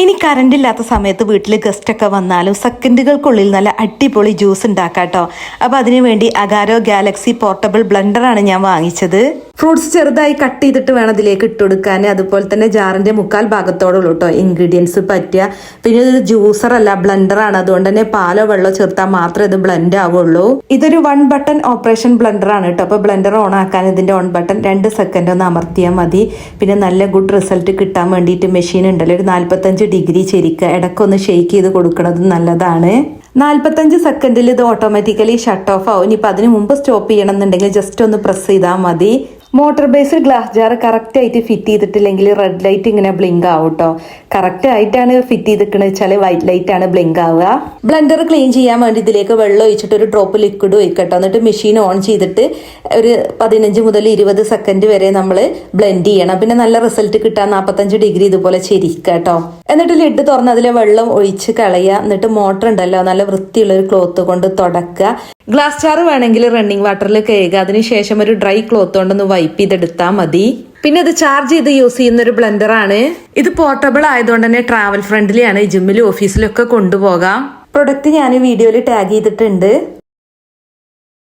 ഇനി കറണ്ട് ഇല്ലാത്ത സമയത്ത് വീട്ടിൽ ഗസ്റ്റ് ഒക്കെ വന്നാലും സെക്കൻഡുകൾക്കുള്ളിൽ നല്ല അടിപൊളി ജ്യൂസ് ഉണ്ടാക്കാം കേട്ടോ അപ്പോൾ അതിനുവേണ്ടി അഗാരോ ഗാലക്സി പോർട്ടബിൾ ബ്ലണ്ടറാണ് ഞാൻ വാങ്ങിച്ചത്. ഫ്രൂട്ട്സ് ചെറുതായി കട്ട് ചെയ്തിട്ട് വേണം ഇതിലേക്ക് ഇട്ട് കൊടുക്കാൻ. അതുപോലെ തന്നെ ജാറിന്റെ മുക്കാൽ ഭാഗത്തോടുള്ളൂ കേട്ടോ ഇൻഗ്രീഡിയൻസ് പറ്റുക പിന്നെ ഇതൊരു ജ്യൂസറല്ല ബ്ലണ്ടറാണ് അതുകൊണ്ട് തന്നെ പാലോ വെള്ളമോ ചേർത്താൽ മാത്രമേ ഇത് ബ്ലെൻഡ് ആവുള്ളൂ. ഇതൊരു വൺ ബട്ടൺ ഓപ്പറേഷൻ ബ്ലണ്ടറാണ് കേട്ടോ അപ്പോൾ ബ്ലണ്ടർ ഓൺ ആക്കാൻ ഇതിന്റെ ഓൺ ബട്ടൺ രണ്ട് സെക്കൻഡ് ഒന്ന് അമർത്തിയാൽ മതി. പിന്നെ നല്ല ഗുഡ് റിസൾട്ട് കിട്ടാൻ വേണ്ടിയിട്ട് മെഷീൻ ഉണ്ടല്ലോ. ഒരു നാൽപ്പത്തഞ്ച് ഡിഗ്രി ചെരിക്കുക ഇടയ്ക്കൊന്ന് ഷെയ്ക്ക് ചെയ്ത് കൊടുക്കുന്നത് നല്ലതാണ്. നാൽപ്പത്തഞ്ച് സെക്കൻഡിൽ ഇത് ഓട്ടോമാറ്റിക്കലി ഷട്ട് ഓഫ് ആവും. ഇനിയിപ്പോൾ അതിന് മുമ്പ് സ്റ്റോപ്പ് ചെയ്യണമെന്നുണ്ടെങ്കിൽ ജസ്റ്റ് ഒന്ന് പ്രസ് ചെയ്താൽ മതി. Motor base glass jar correct ആയിട്ട് ഫിറ്റ് ചെയ്തിട്ടില്ലെങ്കിൽ റെഡ് ലൈറ്റ് ഇങ്ങനെ ബ്ലിങ്ക് ആവും കേട്ടോ കറക്റ്റ് ആയിട്ടാണ് ഫിറ്റ് ചെയ്തിരിക്കുന്നത് വെച്ചാൽ വൈറ്റ് ലൈറ്റ് ആണ് ബ്ലിങ്ക് ആവുക. ബ്ലെൻഡർ ക്ലീൻ ചെയ്യാൻ വേണ്ടി ഇതിലേക്ക് വെള്ളം ഒഴിച്ചിട്ട് ഒരു ഡ്രോപ്പ് ലിക്വിഡ് ഒഴിക്കട്ടോ. എന്നിട്ട് മെഷീൻ ഓൺ ചെയ്തിട്ട് ഒരു പതിനഞ്ച് മുതൽ ഇരുപത് സെക്കൻഡ് വരെ നമ്മൾ ബ്ലെൻഡ് ചെയ്യണം. പിന്നെ നല്ല റിസൾട്ട് കിട്ടാൻ നാൽപ്പത്തഞ്ച് ഡിഗ്രി ഇതുപോലെ ചെരിക്കുക കേട്ടോ എന്നിട്ട് ലിഡ് തുറന്ന് അതിലെ വെള്ളം ഒഴിച്ച് കളയുക. എന്നിട്ട് മോട്ടർ ഉണ്ടല്ലോ നല്ല വൃത്തിയുള്ള ഒരു ക്ലോത്ത് കൊണ്ട് തുടക്കുക. ഗ്ലാസ് ജാർ വേണമെങ്കിൽ റണ്ണിങ് വാട്ടറിൽ കഴുകുക. അതിനുശേഷം ഒരു ഡ്രൈ ക്ലോത്ത് കൊണ്ടൊന്ന് വൈപ്പ് ചെയ്തെടുത്താൽ മതി. പിന്നെ അത് ചാർജ് ചെയ്ത് യൂസ് ചെയ്യുന്ന ഒരു ബ്ലെൻഡർ ആണ്. ഇത് പോർട്ടബിൾ ആയതുകൊണ്ട് തന്നെ ട്രാവൽ ഫ്രണ്ട്ലി ആണ്. ജിമ്മിലും ഓഫീസിലൊക്കെ കൊണ്ടുപോകാം. പ്രൊഡക്റ്റ് ഞാൻ വീഡിയോയിൽ ടാഗ് ചെയ്തിട്ടുണ്ട്.